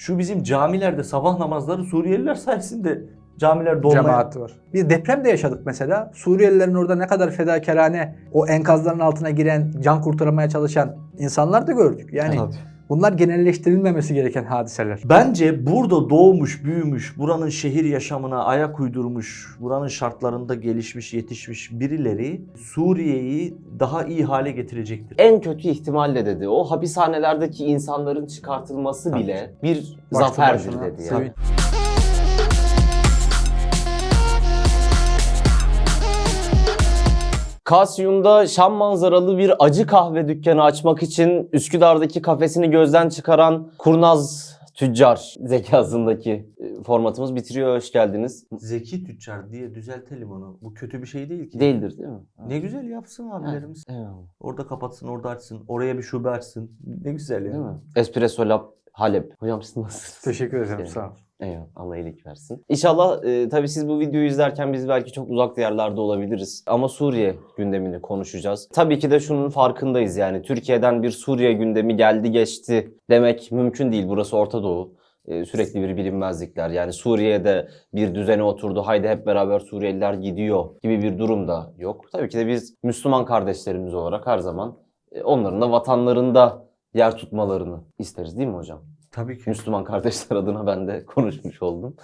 Şu bizim camilerde sabah namazları Suriyeliler sayesinde camiler dolmaya... Cemaat var. Bir deprem de yaşadık mesela. Suriyelilerin orada ne kadar fedakarane o enkazların altına giren, can kurtarmaya çalışan insanlar da gördük. Yani Tabii. Bunlar genelleştirilmemesi gereken hadiseler. Bence burada doğmuş, büyümüş, buranın şehir yaşamına ayak uydurmuş, buranın şartlarında gelişmiş, yetişmiş birileri Suriye'yi daha iyi hale getirecektir. En kötü ihtimalle dedi. O hapishanelerdeki insanların çıkartılması Tabii. bile bir Başlı zaferdir başına dedi. Yani. sevin- Kasyum'da Şam manzaralı bir acı kahve dükkanı açmak için Üsküdar'daki kafesini gözden çıkaran kurnaz tüccar zekasındaki e, formatımız bitiriyor. Hoş geldiniz. Zeki tüccar diye düzeltelim onu. Bu kötü bir şey değil ki. Değildir değil mi? Ne güzel yapsın abilerimiz. Eyvallah. Orada kapatsın, orada açsın, oraya bir şube açsın. Ne güzel ya. Değil mi? Espresso Lab Halep. Hocam siz nasılsınız? Teşekkür ederim. Evet. Sağ ol. Eyvallah. Allah iyilik versin. İnşallah e, tabii siz bu videoyu izlerken biz belki çok uzak yerlerde olabiliriz. Ama Suriye gündemini konuşacağız. Tabii ki de şunun farkındayız yani. Türkiye'den bir Suriye gündemi geldi geçti demek mümkün değil. Burası Orta Doğu. E, sürekli bir bilinmezlikler. Yani Suriye'de bir düzene oturdu. Haydi hep beraber Suriyeliler gidiyor gibi bir durum da yok. Tabii ki de biz Müslüman kardeşlerimiz olarak her zaman e, onların da vatanlarında yer tutmalarını isteriz değil mi hocam? Tabii ki. Müslüman kardeşler adına ben de konuşmuş oldum.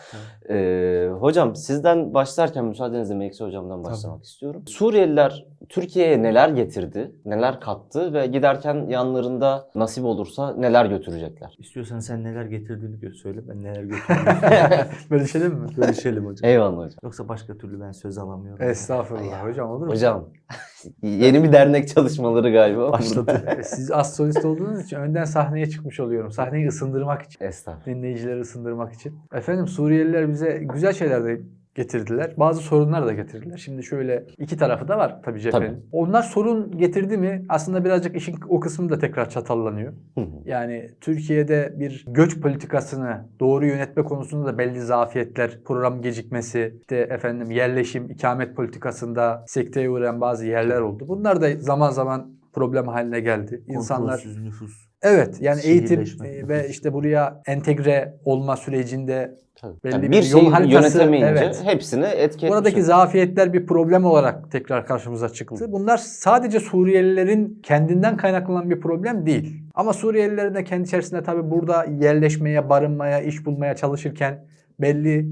Ee, hocam sizden başlarken müsaadenizle Melekse hocamdan başlamak istiyorum. Suriyeliler Türkiye'ye neler getirdi, neler kattı ve giderken yanlarında nasip olursa neler götürecekler? İstiyorsan sen neler getirdiğini söyle. Ben neler götürdüğümü Bölüşelim mi? Görüşelim hocam. Eyvallah hocam. Yoksa başka türlü ben söz alamıyorum. Estağfurullah hocam olur mu? Hocam yeni bir dernek çalışmaları galiba. Başladı. E, Siz az solist olduğunuz için önden sahneye çıkmış oluyorum. Sahneyi ısındırmak için. Estağfurullah. Dinleyicileri ısındırmak için. Efendim Suriyeliler bize güzel şeyler de getirdiler. Bazı sorunlar da getirdiler. Şimdi şöyle iki tarafı da var tabii cephenin. Tabii. Onlar sorun getirdi mi aslında birazcık işin o kısmı da tekrar çatallanıyor. Hı hı. Yani Türkiye'de bir göç politikasını doğru yönetme konusunda da belli zafiyetler, program gecikmesi, işte efendim yerleşim, ikamet politikasında sekteye uğrayan bazı yerler oldu. Bunlar da zaman zaman problem haline geldi. İnsanlar nüfus. Evet yani eğitim e, ve işte buraya entegre olma sürecinde Tabii. Belli Yani bir bir yol haritası, yönetemeyince evet. hepsini etki buradaki zafiyetler bir problem olarak tekrar karşımıza çıktı. Bunlar sadece Suriyelilerin kendinden kaynaklanan bir problem değil. Ama Suriyelilerin de kendi içerisinde tabii burada yerleşmeye, barınmaya, iş bulmaya çalışırken belli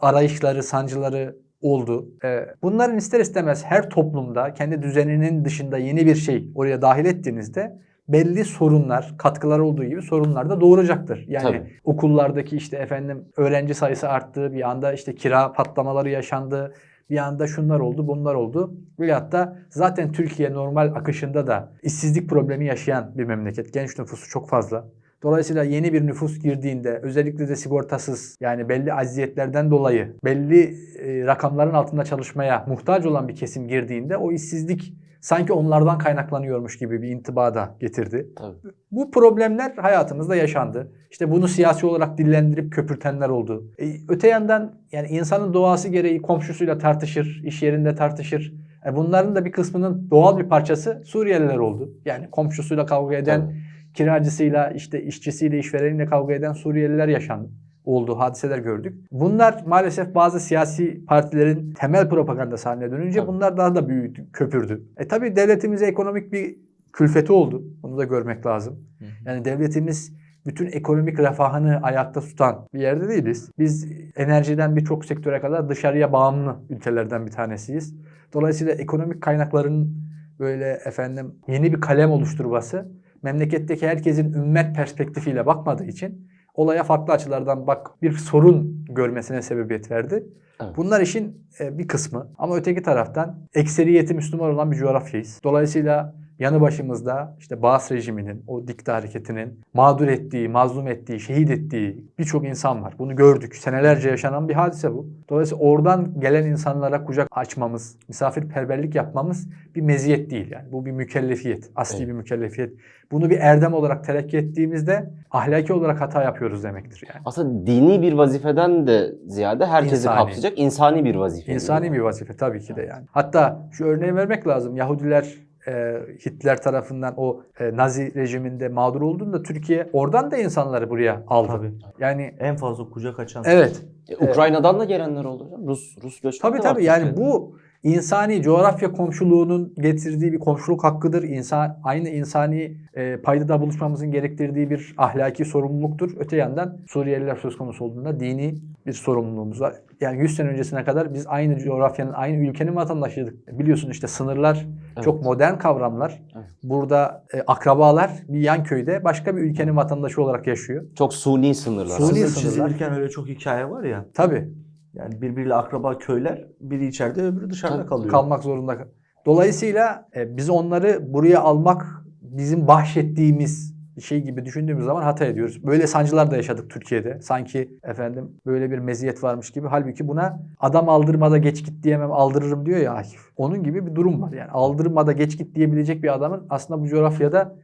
arayışları, sancıları oldu. Ee, Bunların ister istemez her toplumda kendi düzeninin dışında yeni bir şey oraya dahil ettiğinizde belli sorunlar, katkılar olduğu gibi sorunlar da doğuracaktır. Yani Tabii. okullardaki işte efendim öğrenci sayısı arttı, bir anda işte kira patlamaları yaşandı, bir anda şunlar oldu, bunlar oldu. Veyahut da zaten Türkiye normal akışında da işsizlik problemi yaşayan bir memleket. Genç nüfusu çok fazla. Dolayısıyla yeni bir nüfus girdiğinde özellikle de sigortasız yani belli aziyetlerden dolayı belli e, rakamların altında çalışmaya muhtaç olan bir kesim girdiğinde o işsizlik sanki onlardan kaynaklanıyormuş gibi bir intiba da getirdi. Tabii. Bu problemler hayatımızda yaşandı. İşte bunu siyasi olarak dillendirip köpürtenler oldu. E, öte yandan yani insanın doğası gereği komşusuyla tartışır, iş yerinde tartışır. E, bunların da bir kısmının doğal bir parçası Suriyeliler oldu. Yani komşusuyla kavga eden, Tabii. kiracısıyla, işte işçisiyle, işvereniyle kavga eden Suriyeliler yaşandı. Oldu, hadiseler gördük. Bunlar maalesef bazı siyasi partilerin temel propagandası haline dönünce Tabii. bunlar daha da büyüdü, köpürdü. E tabi devletimize ekonomik bir külfeti oldu. Bunu da görmek lazım. Yani devletimiz bütün ekonomik refahını ayakta tutan bir yerde değiliz. Biz enerjiden birçok sektöre kadar dışarıya bağımlı ülkelerden bir tanesiyiz. Dolayısıyla ekonomik kaynakların böyle efendim yeni bir kalem oluşturması memleketteki herkesin ümmet perspektifiyle bakmadığı için olaya farklı açılardan bak bir sorun görmesine sebebiyet verdi. Evet. Bunlar işin e, bir kısmı. Ama öteki taraftan ekseriyeti Müslüman olan bir coğrafyayız. Dolayısıyla yanı başımızda işte Baas rejiminin, o dikta hareketinin mağdur ettiği, mazlum ettiği, şehit ettiği birçok insan var. Bunu gördük. Senelerce yaşanan bir hadise bu. Dolayısıyla oradan gelen insanlara kucak açmamız, misafirperverlik yapmamız bir meziyet değil yani. Bu bir mükellefiyet, asli Evet. bir mükellefiyet. Bunu bir erdem olarak telakki ettiğimizde ahlaki olarak hata yapıyoruz demektir yani. Aslında dini bir vazifeden de ziyade herkesi İnsani. kapsayacak insani bir vazife. İnsani bir vazife tabii ki de yani. Hatta şu örneği vermek lazım. Yahudiler e, Hitler tarafından o e, Nazi rejiminde mağdur olduğunda Türkiye oradan da insanları buraya aldı. Tabii. Yani En fazla kucak açan. evet. E, Ukrayna'dan da gelenler oldu. Rus Rus göçmen Tabii tabii yani bu insani coğrafya komşuluğunun getirdiği bir komşuluk hakkıdır. İnsan aynı insani e, paydada buluşmamızın gerektirdiği bir ahlaki sorumluluktur. Öte yandan Suriyeliler söz konusu olduğunda dini bir sorumluluğumuz var. Yani 100 sene öncesine kadar biz aynı coğrafyanın, aynı ülkenin vatandaşıydık. Biliyorsun işte sınırlar Evet. çok modern kavramlar. Evet. Burada e, akrabalar bir yan köyde başka bir ülkenin vatandaşı olarak yaşıyor. Çok suni sınırlar. Suni Sınır sınırlar. çizilirken öyle çok hikaye var ya. Tabii. Yani birbiriyle akraba köyler biri içeride öbürü dışarıda Tabii, kalıyor. kalmak zorunda. Dolayısıyla e, biz onları buraya almak bizim bahşettiğimiz şey gibi düşündüğümüz zaman hata ediyoruz. Böyle sancılar da yaşadık Türkiye'de. Sanki efendim böyle bir meziyet varmış gibi. Halbuki buna adam aldırmada geç git diyemem aldırırım diyor ya Akif. Onun gibi bir durum var. Yani aldırmada geç git diyebilecek bir adamın aslında bu coğrafyada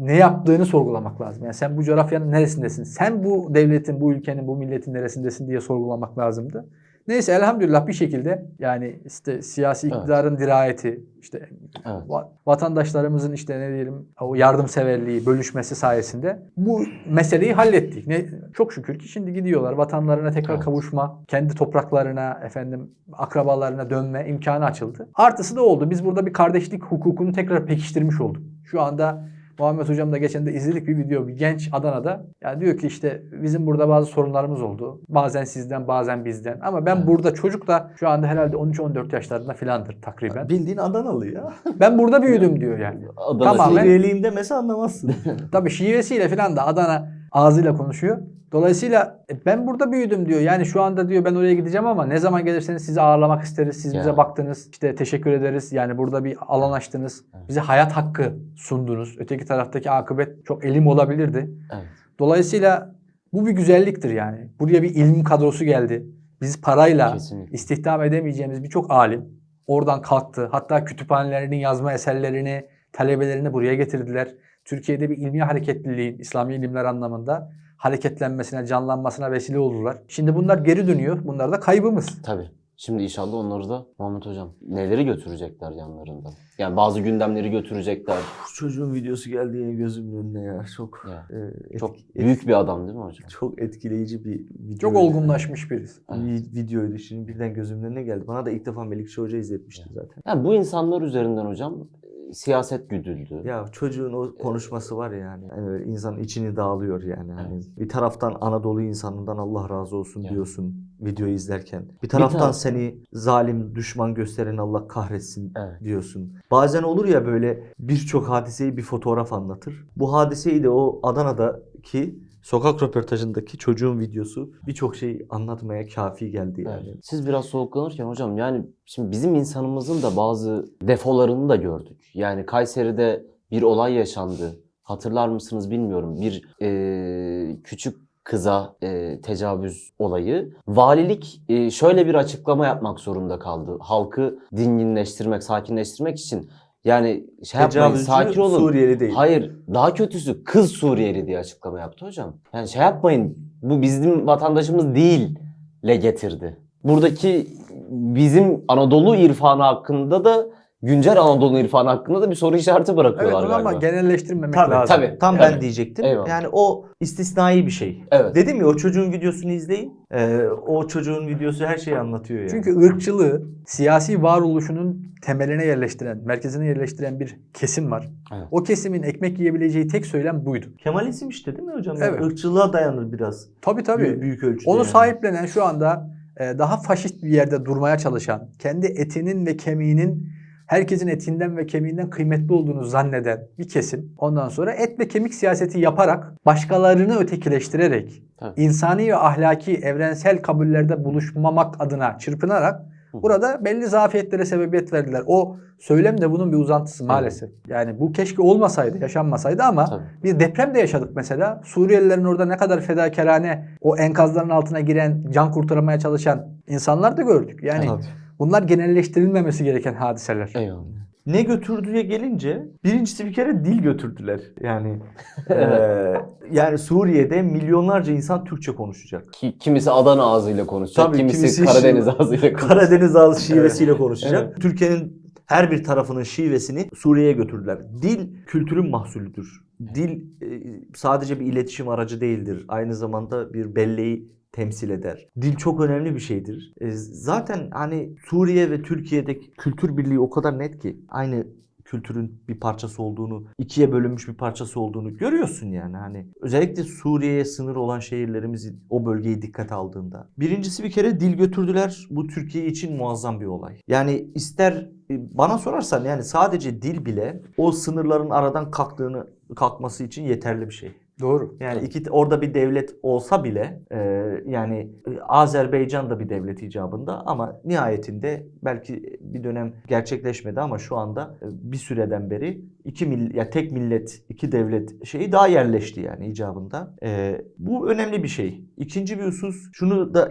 ne yaptığını sorgulamak lazım. Yani sen bu coğrafyanın neresindesin? Sen bu devletin, bu ülkenin, bu milletin neresindesin diye sorgulamak lazımdı. Neyse elhamdülillah bir şekilde yani işte siyasi Evet. iktidarın dirayeti, işte Evet. va- vatandaşlarımızın işte ne diyelim o yardımseverliği, bölüşmesi sayesinde bu meseleyi hallettik. Ne çok şükür ki şimdi gidiyorlar vatanlarına tekrar Evet. kavuşma, kendi topraklarına, efendim akrabalarına dönme imkanı açıldı. Artısı da oldu. Biz burada bir kardeşlik hukukunu tekrar pekiştirmiş olduk. Şu anda Muhammed Hocam da geçen de izledik bir video. Bir genç Adana'da. Ya diyor ki işte bizim burada bazı sorunlarımız oldu. Bazen sizden bazen bizden. Ama ben Evet. burada çocuk da şu anda herhalde 13-14 yaşlarında filandır takriben. Bildiğin Adanalı ya. Ben burada büyüdüm diyor yani. Adana Tamam. Tamamen- Suriyeliyim demese anlamazsın. Tabii şivesiyle filan da Adana ağzıyla konuşuyor. Dolayısıyla e, ben burada büyüdüm diyor. Yani şu anda diyor ben oraya gideceğim ama ne zaman gelirseniz sizi ağırlamak isteriz. Siz bize baktınız. işte teşekkür ederiz. Yani burada bir alan açtınız. Evet. Bize hayat hakkı sundunuz. Öteki taraftaki akıbet çok elim olabilirdi. Evet. Dolayısıyla bu bir güzelliktir yani. Buraya bir ilim kadrosu geldi. Biz parayla Kesinlikle. istihdam edemeyeceğimiz birçok alim oradan kalktı. Hatta kütüphanelerinin yazma eserlerini, talebelerini buraya getirdiler. Türkiye'de bir ilmi hareketliliğin, İslami ilimler anlamında hareketlenmesine, canlanmasına vesile oldular. Şimdi bunlar geri dönüyor. Bunlar da kaybımız. Tabii. Şimdi inşallah onları da Muhammed Hocam neleri götürecekler yanlarında? Yani bazı gündemleri götürecekler. Bu çocuğun videosu geldi yine gözümün önüne ya. Çok Ya, e, etki- Çok et- büyük bir adam değil mi hocam? çok etkileyici bir video. Çok olgunlaşmış birisi. Bir videoydu şimdi birden gözümün önüne geldi. Bana da ilk defa Melikşah Hoca izletmişti zaten. Yani bu insanlar üzerinden hocam siyaset güdüldü. Ya çocuğun o konuşması var ya yani. yani insanın içini dağılıyor yani. Hani bir taraftan Anadolu insanından Allah razı olsun Ya. diyorsun videoyu izlerken. Bir taraftan taraf- seni zalim, düşman gösteren Allah kahretsin Evet. diyorsun. Bazen olur ya böyle birçok hadiseyi bir fotoğraf anlatır. Bu hadiseyi de o Adana'daki sokak röportajındaki çocuğun videosu birçok şey anlatmaya kafi geldi yani. Evet. Siz biraz soğuklanırken hocam yani şimdi bizim insanımızın da bazı defolarını da gördük. Yani Kayseri'de bir olay yaşandı. Hatırlar mısınız bilmiyorum. Bir eee, küçük kıza eee, tecavüz olayı. Valilik eee, şöyle bir açıklama yapmak zorunda kaldı. Halkı dinginleştirmek, sakinleştirmek için. Yani şey yapmayın, Tecavüzcü sakin olun. Suriyeli değil. Hayır, daha kötüsü kız Suriyeli diye açıklama yaptı hocam. Yani şey yapmayın, bu bizim vatandaşımız değil le getirdi. Buradaki bizim Anadolu irfanı hakkında da güncel Anadolu irfanı hakkında da bir soru işareti Evet bırakıyorlar ama galiba. genelleştirmemek Tabii, lazım. tabii. Tam Evet. ben diyecektim. Eyvallah. Yani o istisnai bir şey. Evet. Dedim ya o çocuğun videosunu izleyin. Ee, o çocuğun videosu her şeyi anlatıyor yani. Çünkü ırkçılığı siyasi varoluşunun temeline yerleştiren, merkezine yerleştiren bir kesim var. Evet. O kesimin ekmek yiyebileceği tek söylem buydu. Kemalizm işte değil mi hocam? Yani Evet. Irkçılığa dayanır biraz. Tabii tabii. Büyük, büyük ölçüde. Onu yani. sahiplenen şu anda e, daha faşist bir yerde durmaya çalışan, kendi etinin ve kemiğinin herkesin etinden ve kemiğinden kıymetli olduğunu zanneden bir kesim. Ondan sonra et ve kemik siyaseti yaparak, başkalarını ötekileştirerek, Tabii. insani ve ahlaki evrensel kabullerde buluşmamak adına çırpınarak burada belli zafiyetlere sebebiyet verdiler. O söylem de bunun bir uzantısı maalesef. Yani bu keşke olmasaydı, yaşanmasaydı ama Tabii. bir deprem de yaşadık mesela. Suriyelilerin orada ne kadar fedakarane o enkazların altına giren, can kurtarmaya çalışan insanlar da gördük. Yani Tabii. Bunlar genelleştirilmemesi gereken hadiseler. Eyvallah. Ne götürdüğe gelince birincisi bir kere dil götürdüler. Yani eee, yani Suriye'de milyonlarca insan Türkçe konuşacak. Ki- kimisi Adana ağzıyla konuşacak, Tabii, kimisi, kimisi Karadeniz ağzıyla konuşacak. Karadeniz ağzı şivesiyle konuşacak. Evet. Türkiye'nin her bir tarafının şivesini Suriye'ye götürdüler. Dil kültürün mahsulüdür. Dil e, sadece bir iletişim aracı değildir. Aynı zamanda bir belleği temsil eder. Dil çok önemli bir şeydir. E, zaten hani Suriye ve Türkiye'deki kültür birliği o kadar net ki aynı kültürün bir parçası olduğunu, ikiye bölünmüş bir parçası olduğunu görüyorsun yani. Hani özellikle Suriye'ye sınır olan şehirlerimizi o bölgeyi dikkate aldığında. Birincisi bir kere dil götürdüler. Bu Türkiye için muazzam bir olay. Yani ister e, bana sorarsan yani sadece dil bile o sınırların aradan kalktığını kalkması için yeterli bir şey. Doğru. Yani iki orada bir devlet olsa bile e, yani e, Azerbaycan da bir devlet icabında ama nihayetinde belki bir dönem gerçekleşmedi ama şu anda e, bir süreden beri iki mill ya tek millet iki devlet şeyi daha yerleşti yani icabında. E, bu önemli bir şey. İkinci bir husus şunu da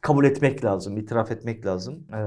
kabul etmek lazım, itiraf etmek lazım. E,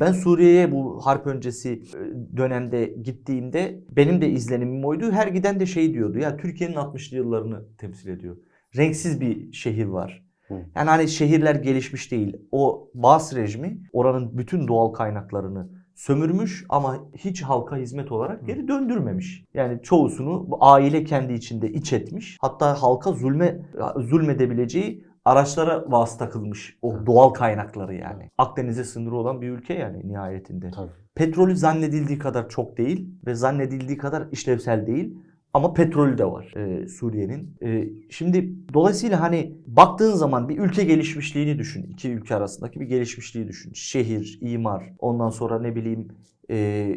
ben Suriye'ye bu harp öncesi e, dönemde gittiğimde benim de izlenimim oydu. Her giden de şey diyordu. Ya Türkiye'nin 60'lı yıllarını temsil ediyor. Renksiz bir şehir var. Yani hani şehirler gelişmiş değil. O Bas rejimi oranın bütün doğal kaynaklarını sömürmüş ama hiç halka hizmet olarak geri döndürmemiş. Yani çoğusunu bu aile kendi içinde iç etmiş. Hatta halka zulme zulmedebileceği araçlara vasıta kılmış o doğal kaynakları yani. Akdeniz'e sınırı olan bir ülke yani nihayetinde. Tabii. Petrolü zannedildiği kadar çok değil ve zannedildiği kadar işlevsel değil. Ama petrolü de var e, Suriye'nin. E, şimdi dolayısıyla hani baktığın zaman bir ülke gelişmişliğini düşün. İki ülke arasındaki bir gelişmişliği düşün. Şehir, imar, ondan sonra ne bileyim e,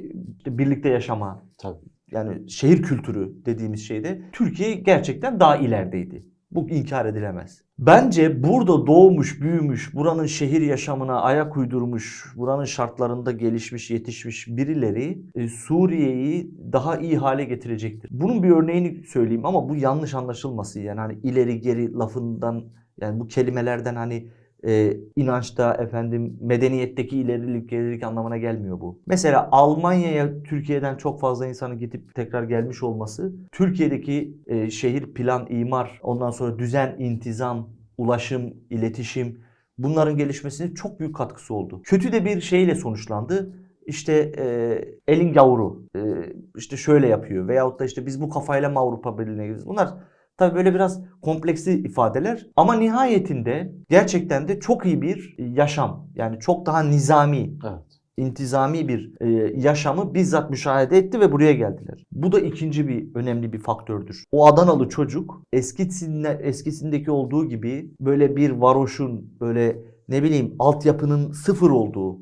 birlikte yaşama. Tabii. Yani şehir kültürü dediğimiz şeyde Türkiye gerçekten daha ilerideydi. Bu inkar edilemez. Bence burada doğmuş, büyümüş, buranın şehir yaşamına ayak uydurmuş, buranın şartlarında gelişmiş, yetişmiş birileri e, Suriye'yi daha iyi hale getirecektir. Bunun bir örneğini söyleyeyim ama bu yanlış anlaşılmasın. Yani hani ileri geri lafından yani bu kelimelerden hani e, inançta efendim medeniyetteki ilerilik gerilik anlamına gelmiyor bu. Mesela Almanya'ya Türkiye'den çok fazla insanın gidip tekrar gelmiş olması Türkiye'deki e, şehir plan, imar, ondan sonra düzen, intizam, ulaşım, iletişim bunların gelişmesine çok büyük katkısı oldu. Kötü de bir şeyle sonuçlandı. İşte e, elin gavuru e, işte şöyle yapıyor veyahut da işte biz bu kafayla mı Avrupa Birliği'ne gideceğiz. Bunlar Tabii böyle biraz kompleksli ifadeler ama nihayetinde gerçekten de çok iyi bir yaşam yani çok daha nizami, Evet. intizami bir e, yaşamı bizzat müşahede etti ve buraya geldiler. Bu da ikinci bir önemli bir faktördür. O Adanalı çocuk eskisinde, eskisindeki olduğu gibi böyle bir varoşun böyle ne bileyim altyapının sıfır olduğu,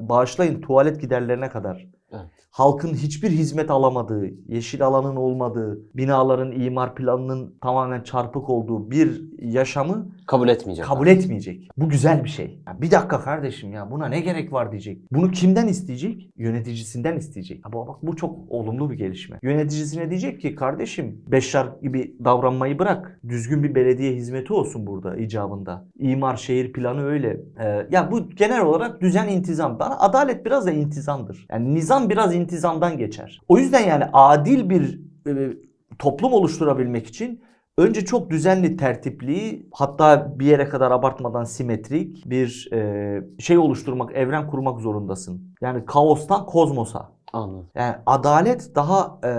bağışlayın tuvalet giderlerine kadar Evet. halkın hiçbir hizmet alamadığı, yeşil alanın olmadığı, binaların imar planının tamamen çarpık olduğu bir yaşamı Kabul etmeyecek. kabul etmeyecek. Bu güzel bir şey. Ya bir dakika kardeşim ya buna ne gerek var diyecek. Bunu kimden isteyecek? Yöneticisinden isteyecek. Bu- bak bu çok olumlu bir gelişme. Yöneticisine diyecek ki kardeşim Beşşar gibi davranmayı bırak. Düzgün bir belediye hizmeti olsun burada icabında. İmar şehir planı öyle. Ee, ya bu genel olarak düzen intizam. Bana adalet biraz da intizamdır. Yani nizam biraz intizamdan geçer. O yüzden yani adil bir e, toplum oluşturabilmek için Önce çok düzenli, tertipli, hatta bir yere kadar abartmadan simetrik bir e, şey oluşturmak, evren kurmak zorundasın. Yani kaostan kozmosa. Anladım. Yani adalet daha e,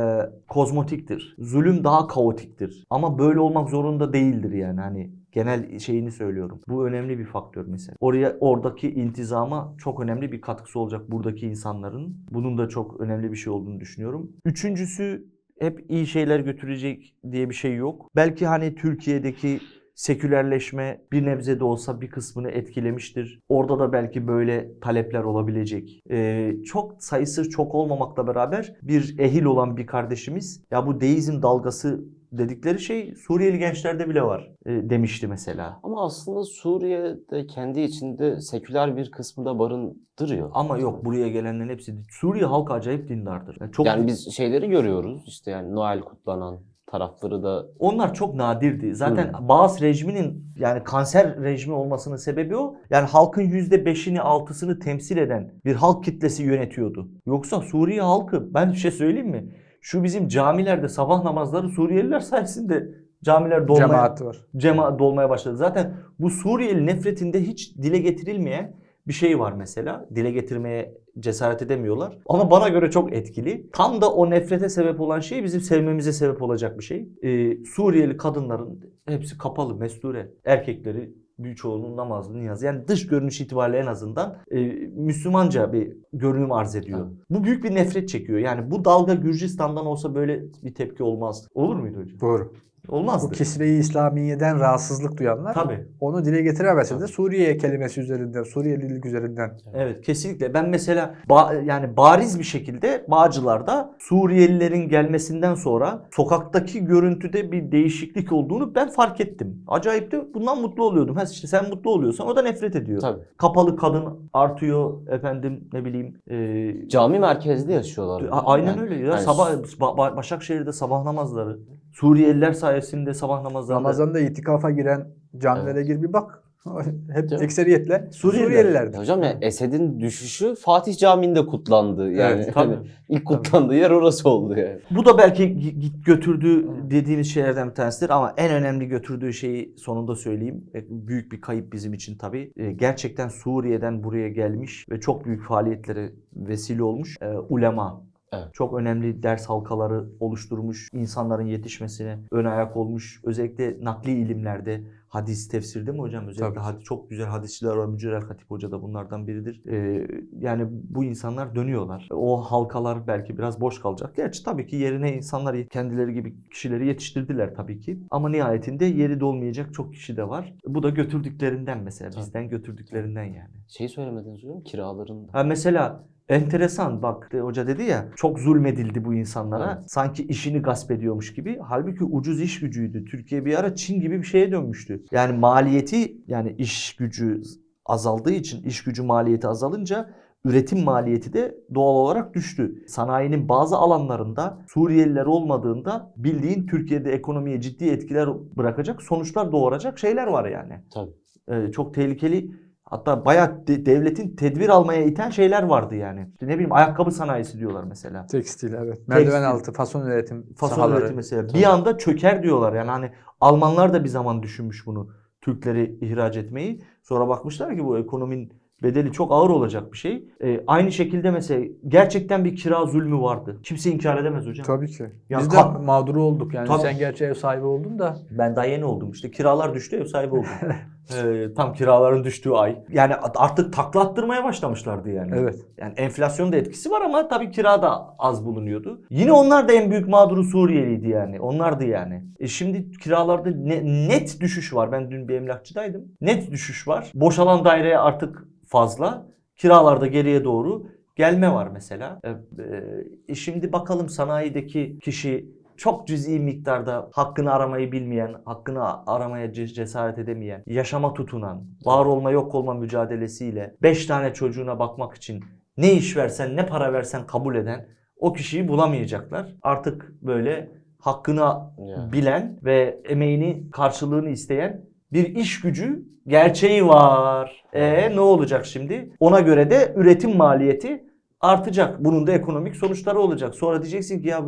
kozmotiktir. Zulüm daha kaotiktir. Ama böyle olmak zorunda değildir yani hani genel şeyini söylüyorum. Bu önemli bir faktör mesela. Oraya oradaki intizama çok önemli bir katkısı olacak buradaki insanların. Bunun da çok önemli bir şey olduğunu düşünüyorum. Üçüncüsü hep iyi şeyler götürecek diye bir şey yok. Belki hani Türkiye'deki sekülerleşme bir nebze de olsa bir kısmını etkilemiştir. Orada da belki böyle talepler olabilecek. Ee, çok sayısı çok olmamakla beraber bir ehil olan bir kardeşimiz ya bu deizm dalgası dedikleri şey Suriyeli gençlerde bile var e, demişti mesela. Ama aslında Suriye'de kendi içinde seküler bir kısmı da barındırıyor. Ama yok buraya gelenlerin hepsi Suriye halkı acayip dindardır. Yani çok Yani biz şeyleri görüyoruz. İşte yani Noel kutlanan tarafları da Onlar çok nadirdi. Zaten Baas rejiminin yani kanser rejimi olmasının sebebi o. Yani halkın %5'ini 6'sını temsil eden bir halk kitlesi yönetiyordu. Yoksa Suriye halkı ben bir şey söyleyeyim mi? Şu bizim camilerde sabah namazları Suriyeliler sayesinde camiler dolmaya, Cemaat var. cema dolmaya başladı. Zaten bu Suriyeli nefretinde hiç dile getirilmeyen bir şey var mesela. Dile getirmeye cesaret edemiyorlar. Ama bana göre çok etkili. Tam da o nefrete sebep olan şey bizim sevmemize sebep olacak bir şey. Ee, Suriyeli kadınların hepsi kapalı, mesture. Erkekleri birçoğunun namazlı, niyazı. Yani dış görünüş itibariyle en azından e, Müslümanca bir görünüm arz ediyor. Bu büyük bir nefret çekiyor. Yani bu dalga Gürcistan'dan olsa böyle bir tepki olmaz. Olur muydu hocam? Doğru. Olmazdı. Bu kisve-i İslamiye'den rahatsızlık duyanlar Tabii. onu dile getiremese de Suriye kelimesi üzerinden, Suriyelilik üzerinden Evet kesinlikle. Ben mesela ba- yani bariz bir şekilde Bağcılar'da Suriyelilerin gelmesinden sonra sokaktaki görüntüde bir değişiklik olduğunu ben fark ettim. Acayip de bundan mutlu oluyordum. Ha işte sen mutlu oluyorsan o da nefret ediyor. Tabii. Kapalı kadın artıyor efendim ne bileyim. e, Cami merkezli yaşıyorlar. a- aynen Yani- öyle. Ya yani sabah Ba- Ba- Başakşehir'de sabah namazları. Suriyeliler sayesinde sabah namazları. Ramazan'da itikafa giren camilere gir bir bak. Hep Değil ekseriyetle Suriyeliler. Suriyelilerdir. Ya Hocam ya Esed'in düşüşü Fatih Camii'nde kutlandı. Yani Evet, tabii. ilk kutlandığı yer orası oldu yani. Bu da belki git götürdüğü dediğimiz şeylerden bir tanesidir ama en önemli götürdüğü şeyi sonunda söyleyeyim. E, Büyük bir kayıp bizim için tabii. E, Gerçekten Suriye'den buraya gelmiş ve çok büyük faaliyetlere vesile olmuş e, ulema. Evet. Çok önemli ders halkaları oluşturmuş, insanların yetişmesine ön ayak olmuş. Özellikle nakli ilimlerde, hadis tefsirde mi hocam? Özellikle Tabii. çok güzel hadisçiler var. Mücahit Hatip Hoca da bunlardan biridir. E, yani bu insanlar dönüyorlar. O halkalar belki biraz boş kalacak. Gerçi tabii ki yerine insanlar kendileri gibi kişileri yetiştirdiler tabii ki. Ama nihayetinde yeri dolmayacak çok kişi de var. Bu da götürdüklerinden mesela. Tabii. Bizden götürdüklerinden yani. Şey söylemediniz hocam kiraların. Ha mesela enteresan bak de- hoca dedi ya çok zulmedildi bu insanlara. Evet. Sanki işini gasp ediyormuş gibi. Halbuki ucuz iş gücüydü. Türkiye bir ara Çin gibi bir şeye dönmüştü. Yani maliyeti yani iş gücü azaldığı için iş gücü maliyeti azalınca üretim maliyeti de doğal olarak düştü. Sanayinin bazı alanlarında Suriyeliler olmadığında bildiğin Türkiye'de ekonomiye ciddi etkiler bırakacak sonuçlar doğuracak şeyler var yani. Tabii. Ee, çok tehlikeli hatta bayağı de- devletin tedbir almaya iten şeyler vardı yani. İşte ne bileyim ayakkabı sanayisi diyorlar mesela. Tekstil evet. Merdiven Tekstil. altı fason üretim Fason sahaları. üretimi mesela. Tabii. Bir anda çöker diyorlar yani hani Almanlar da bir zaman düşünmüş bunu. Türkleri ihraç etmeyi. Sonra bakmışlar ki bu ekonominin bedeli çok ağır olacak bir şey. Ee, aynı şekilde mesela gerçekten bir kira zulmü vardı. Kimse inkar edemez hocam. Tabii ki. Ya Biz de mağduru olduk yani. Tabii. Sen gerçi ev sahibi oldun da. Ben daha yeni oldum işte. Kiralar düştü ev sahibi oldum. Ee, tam kiraların düştüğü ay. Yani artık takla attırmaya başlamışlardı yani. Evet. Yani enflasyonun da etkisi var ama tabii kira da az bulunuyordu. Yine onlar da en büyük mağduru Suriyeliydi yani. Onlardı yani. E şimdi kiralarda ne- net düşüş var. Ben dün bir emlakçıdaydım. Net düşüş var. Boşalan daireye artık fazla. Kiralarda geriye doğru gelme var mesela. E, e, şimdi bakalım sanayideki kişi çok cüz'i miktarda hakkını aramayı bilmeyen, hakkını aramaya ce- cesaret edemeyen, yaşama tutunan, var olma yok olma mücadelesiyle 5 tane çocuğuna bakmak için ne iş versen ne para versen kabul eden o kişiyi bulamayacaklar. Artık böyle hakkını bilen ve emeğini karşılığını isteyen bir iş gücü gerçeği var. E ne olacak şimdi? Ona göre de üretim maliyeti artacak. Bunun da ekonomik sonuçları olacak. Sonra diyeceksin ki ya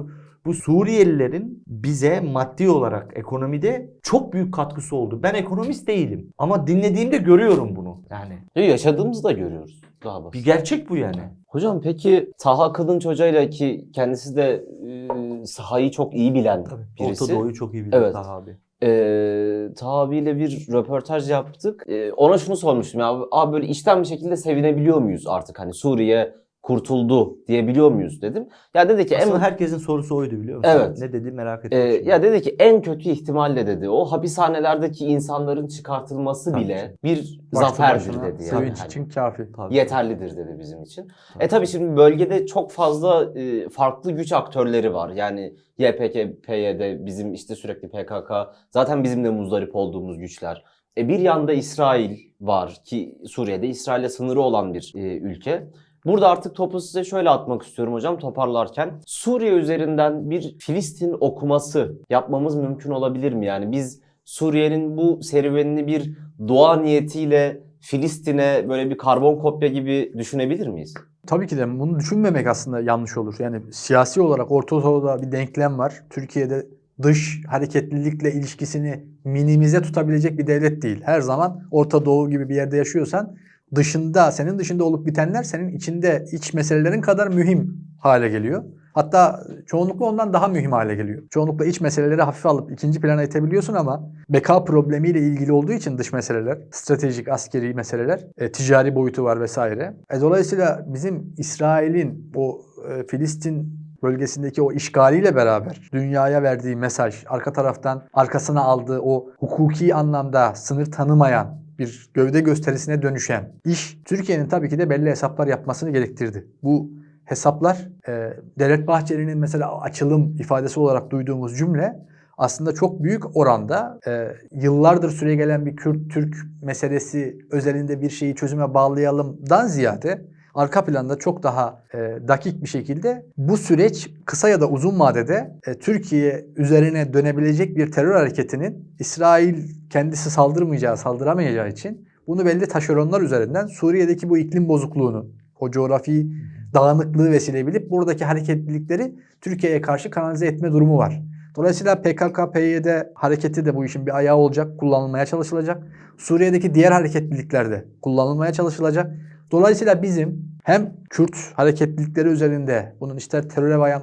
bu, Suriyelilerin bize maddi olarak ekonomide çok büyük katkısı oldu. Ben ekonomist değilim ama dinlediğimde görüyorum bunu. Yani Ya yaşadığımızı da görüyoruz. Daha basit. bir gerçek bu yani. Hocam peki Taha Kılınç Hoca'yla ki kendisi de e, sahayı çok iyi bilen birisi. Orta Doğu'yu çok iyi bilir Evet. Taha abi. Ee, Taha bir röportaj yaptık. Ee, ona şunu sormuştum ya abi böyle içten bir şekilde sevinebiliyor muyuz artık hani Suriye kurtuldu diyebiliyor muyuz dedim. Ya dedi ki en Aslında herkesin sorusu oydu biliyor musun? Evet. Ne dedi merak Ee, ettim. şimdi. ya dedi ki en kötü ihtimalle dedi o hapishanelerdeki insanların çıkartılması Tabii bile bir Başlı zaferdir başına dedi yani. Sevinç Hani için kafi. Tabii. yeterlidir dedi bizim için. E tabii şimdi bölgede çok fazla e, farklı güç aktörleri var. Yani YPG, PYD, bizim işte sürekli PKK, zaten bizim de muzdarip olduğumuz güçler. E bir yanda İsrail var ki Suriye'de İsrail'le sınırı olan bir e, ülke. Burada artık topu size şöyle atmak istiyorum hocam toparlarken. Suriye üzerinden bir Filistin okuması yapmamız mümkün olabilir mi? Yani biz Suriye'nin bu serüvenini bir dua niyetiyle Filistin'e böyle bir karbon kopya gibi düşünebilir miyiz? Tabii ki de bunu düşünmemek aslında yanlış olur. Yani siyasi olarak Orta Doğu'da bir denklem var. Türkiye'de dış hareketlilikle ilişkisini minimize tutabilecek bir devlet değil. Her zaman Orta Doğu gibi bir yerde yaşıyorsan dışında, senin dışında olup bitenler senin içinde iç meselelerin kadar mühim hale geliyor. Hatta çoğunlukla ondan daha mühim hale geliyor. Çoğunlukla iç meseleleri hafife alıp ikinci plana itebiliyorsun ama beka problemiyle ilgili olduğu için dış meseleler, stratejik, askeri meseleler, e, ticari boyutu var vesaire. E, dolayısıyla bizim İsrail'in o e, Filistin bölgesindeki o işgaliyle beraber dünyaya verdiği mesaj, arka taraftan arkasına aldığı o hukuki anlamda sınır tanımayan bir gövde gösterisine dönüşen iş Türkiye'nin tabii ki de belli hesaplar yapmasını gerektirdi. Bu hesaplar e, Devlet Bahçeli'nin mesela açılım ifadesi olarak duyduğumuz cümle aslında çok büyük oranda e, yıllardır süregelen bir Kürt-Türk meselesi özelinde bir şeyi çözüme bağlayalımdan ziyade arka planda çok daha e, dakik bir şekilde bu süreç kısa ya da uzun vadede e, Türkiye üzerine dönebilecek bir terör hareketinin İsrail kendisi saldırmayacağı, saldıramayacağı için bunu belli taşeronlar üzerinden Suriye'deki bu iklim bozukluğunu, o coğrafi dağınıklığı vesile bilip buradaki hareketlilikleri Türkiye'ye karşı kanalize etme durumu var. Dolayısıyla PKK, PYD hareketi de bu işin bir ayağı olacak, kullanılmaya çalışılacak. Suriye'deki diğer hareketlilikler de kullanılmaya çalışılacak. Dolayısıyla bizim hem Kürt hareketlilikleri üzerinde bunun ister teröre varan,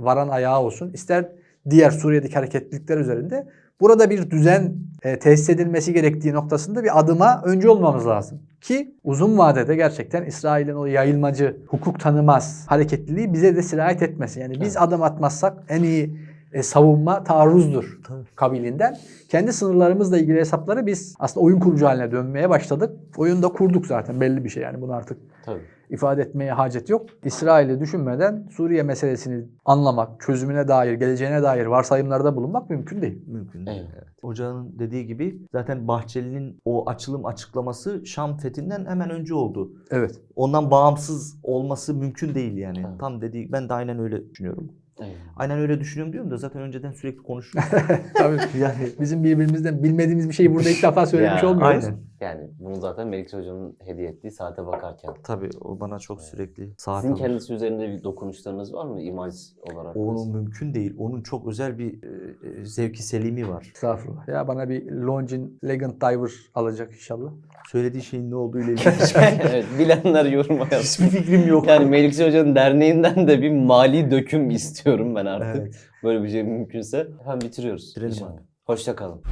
varan ayağı olsun, ister diğer Suriye'deki hareketlilikler üzerinde burada bir düzen e, tesis edilmesi gerektiği noktasında bir adıma önce olmamız lazım. Ki uzun vadede gerçekten İsrail'in o yayılmacı, hukuk tanımaz hareketliliği bize de sirayet etmesin. Yani biz adım atmazsak en iyi e, savunma taarruzdur Tabii. kabiliğinden. Kendi sınırlarımızla ilgili hesapları biz aslında oyun kurucu haline dönmeye başladık. Oyunu da kurduk zaten belli bir şey yani bunu artık Tabii. ifade etmeye hacet yok. İsrail'i düşünmeden Suriye meselesini anlamak, çözümüne dair, geleceğine dair varsayımlarda bulunmak mümkün değil. Mümkün değil. Evet. Evet. Hoca'nın dediği gibi zaten Bahçeli'nin o açılım açıklaması Şam fethinden hemen önce oldu. Evet. Ondan bağımsız olması mümkün değil yani. Evet. Tam dediği ben de aynen öyle düşünüyorum. Aynen öyle düşünüyorum diyorum da zaten önceden sürekli konuşuyoruz. Tabii. yani Bizim birbirimizden bilmediğimiz bir şeyi burada ilk defa söylemiş Ya, olmuyoruz. aynen. Yani bunu zaten Melik Hoca'nın hediye ettiği saate bakarken. tabii o bana çok sürekli saat Sizin alır. kendisi üzerinde bir dokunuşlarınız var mı imaj olarak? Onun mümkün değil. Onun çok özel bir e, e, zevki selimi var. Estağfurullah. Ya bana bir Longin Legend Diver alacak inşallah. Söylediği şeyin ne olduğu ile ilgili hiçbir, evet, bilenler yoruma yazsın. hiçbir fikrim yok. Yani Melikçi Hoca'nın derneğinden de bir mali döküm istiyorum ben artık. Evet. Böyle bir şey mümkünse. Hemen bitiriyoruz. Bitirelim abi. Hoşça kalın.